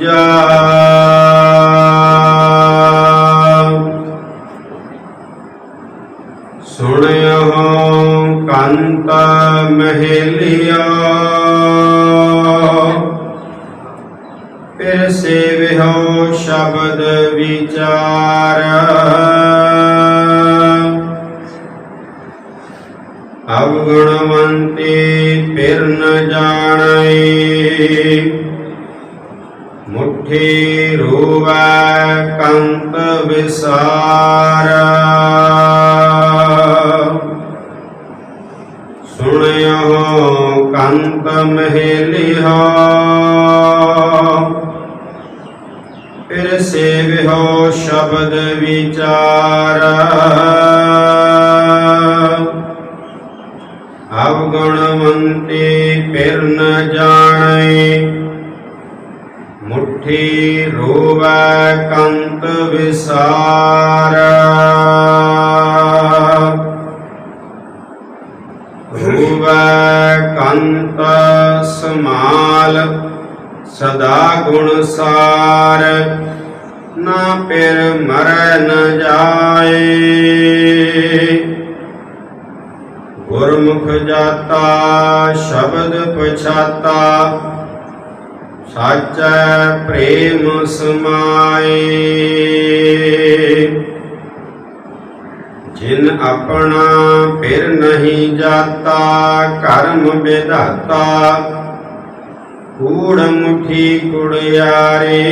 ਤੀਜਾ ਸੁਣਿਓ ਕੰਤ ਮਹਿਲਿਆ। ਫਿਰ ਸੇਵਿਓ ਸ਼ਬਦ ਵਿਚਾਰ। ਅਵਗੁਣਵੰਤੀ ਫਿਰ ਨ ਜਾਣੈ। ਮੁਠੀ ਰੋਵੈ ਕੰਤ ਵਿਸਾਰ ਸੁਣਿਓ ਕੰਤ ਮਹਿਲਿਆ ਫਿਰ ਸੇਵਿਓ ਸ਼ਬਦ ਵਿਚਾਰ ਅਵਗੁਣਵੰਤੀ ਫਿਰ ਨ ਜਾਣੈ ਮੁਠੀ ਰੋਵੈ ਕੰਤ ਵਿਸਾਰ। ਰੋਵੈ ਕੰਤ ਸਮਾਲ ਸਦਾ ਗੁਣ ਸਾਰ, ਨਾ ਪਿਰ ਮਰੈ ਨ ਜਾਏ। ਗੁਰਮੁਖ ਜਾਤਾ, ਸ਼ਬਦ ਪਛਾਤਾ ਸਾਚੈ ਪ੍ਰੇਮ ਸਮਾਏ। ਜਿਨ ਆਪਣਾ ਫਿਰ ਨਹੀਂ ਜਾਤਾ, ਕਰਮ ਵਿਧਾਤਾ ਕੂੜ ਮੁਠੀ ਕੁੜਿਆਰੇ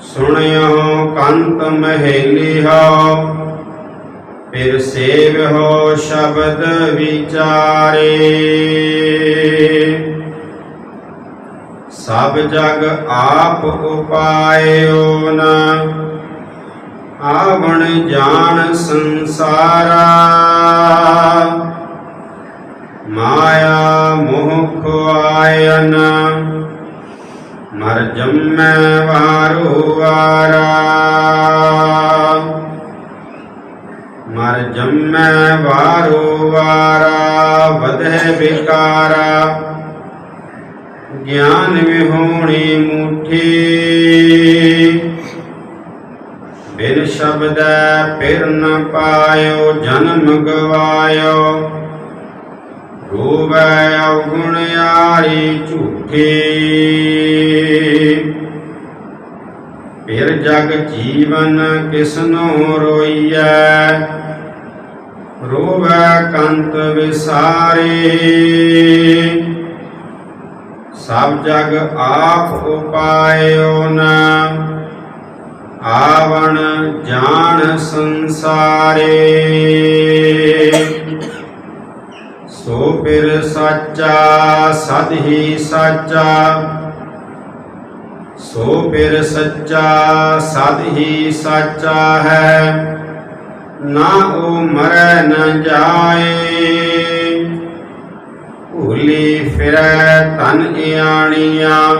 ਸੁਣਿਓ ਕੰਤ ਮਹਿਲਿਆ ਫਿਰ ਸੇਵਿਓ ਸ਼ਬਦ ਵਿਚਾਰੇ। ਸਭ ਜਗ ਆਪ ਉਪਾਇਓ ਨਾ, ਆਵਣ ਜਾਣ ਸੰਸਾਰਾ। ਮਾਇਆ ਮੋਹ ਆਇਨ, ਮਰ ਜੰਮੈ ਵਾਰੋ ਵਾਰਾ। ਜੰਮੈ ਵਾਰੋ ਵਾਰਾ, ਵਧੈ ਵਿਕਾਰਾ। ਗਿਆਨ ਵਿਹੋਣੀ ਮੁਠੀ। ਬਿਨ ਸ਼ਬਦੈ ਪਿਰ ਨ ਪਾਇਓ ਜਨਮ ਗਵਾਇਓ ਰੋਵੈ ਅਵਗੁਣ ਯਾਰੀ ਝੂਠੀ। ਫਿਰ ਜਗ ਜੀਵਨ ਕਿਸਨੋ ਰੋਈਐ? ਰੋਵੈ ਕੰਤ ਵਿਸਾਰੇ। ਸਭ ਜਗ ਆਪ ਉਪਾਇਓ ਨ। ਆਵਣ ਜਾਣ ਸੰਸਾਰੇ। ਸੋ ਫਿਰ ਸੱਚਾ, ਸਦ ਹੀ ਸਾਚਾ। ਸੋ ਫਿਰ ਸੱਚਾ, ਸਦ ਹੀ ਸਾਚਾ ਹੈ। ਨਾ ਉਹ ਮਰੈ ਨ ਜਾਏ। ਭੂਲੀ ਫਿਰੈ ਤਨ ਇਆਣੀਆਂ,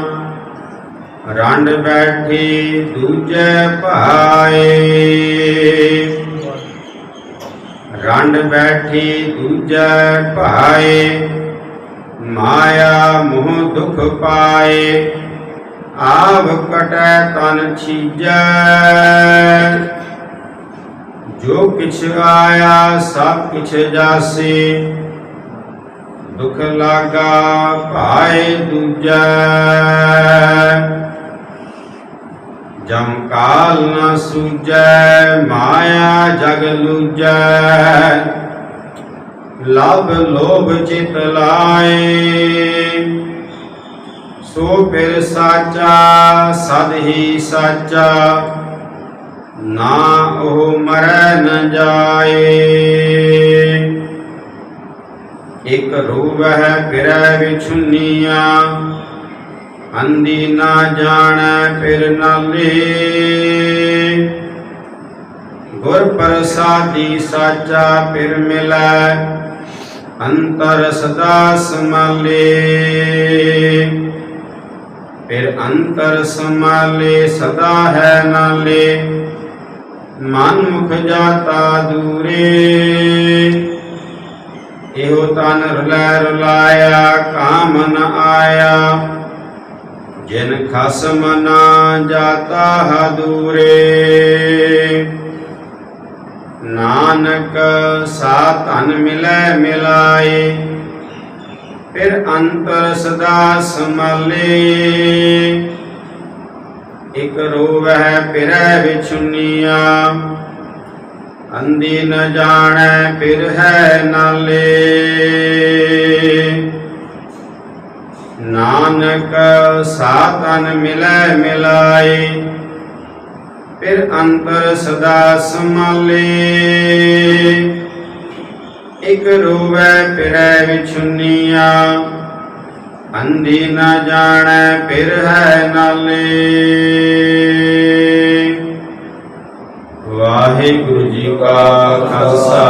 ਰੰਡ ਬੈਠੀ ਦੂਜੇ ਭਾਏ। ਰੰਡ ਬੈਠੀ ਦੂਜੇ ਭਾਏ, ਮਾਇਆ ਮੋਹ ਦੁਖ ਪਾਏ। ਆਵ ਕਟੈ ਤਨ ਛੀਜੈ। ਜੋ ਕਿਛ ਆਇਆ, ਸਭ ਕਿਛ ਜਾਸੇ। ਦੁਖ ਲਾਗਾ ਭਾਏ ਦੂਜੈ। ਜਮ ਕਾਲ ਨ ਸੂਜੈ, ਮਾਇਆ ਜਗ ਲੂਜੈ। ਲਭ ਲੋਭ ਚਿਤ ਲਾਏ। ਸੋ ਫਿਰ ਸਾਚਾ, ਸਦ ਹੀ ਸਾਚਾ। ਨਾ ਉਹ ਮਰੈ ਨ ਜਾਏ। ਇਕ ਰੂਵਹਿ ਫਿਰੈ ਵਿਛੁੰਨੀਆਂ ਅੰਦੀ ਨਾ ਜਾਣੈ ਫਿਰ ਨਾਲੇ ਗੁਰ ਪ੍ਰਸਾਦੀ ਸਾਚਾ ਫਿਰ ਮਿਲੈ, ਅੰਤਰ ਸਦਾ ਸਮਾਲੇ ਫਿਰ ਅੰਤਰ ਸਮਾਲੇ ਸਦਾ ਹੈ ਨਾਲੇ ਮਨ ਮੁਖ ਜਾਤਾ ਦੂਰੇ। ਇਹੋ ਤਨ ਰੁਲੈ ਰੁਲਾਇਆ, ਕਾਮ ਨ ਆਇਆ। ਜਿਨ ਖਸਮ ਨਾ ਜਾਤਾ ਹਦੂਰੇ ਨਾਨਕ ਸਾ ਧਨ ਮਿਲੈ ਮਿਲਾਏ, ਫਿਰ ਅੰਤਰ ਸਦਾ ਸਮਾਲੇ। ਇਕ ਰੋਵਹਿ ਫਿਰੈ ਵਿਛੁੰਨੀਆਂ। ਅੰਦੀ ਨ ਜਾਣੈ ਫਿਰ ਹੈ ਨਾਲੇ। ਨਾਨਕ ਸਾਤਨ ਮਿਲੈ ਮਿਲਾਏ, ਫਿਰ ਅੰਤਰ ਸਦਾ ਸਮਾਲੇ ਇਕ ਰੋਵੈ ਫਿਰੈ ਵਿਛੁੰਨੀਆਂ। ਅੰਦੀ ਨ ਜਾਣੈ ਫਿਰ ਹੈ ਨਾਲੇ। ਵਾਹਿਗੁਰੂ ਜੀ ਕਾ ਖਾਲਸਾ।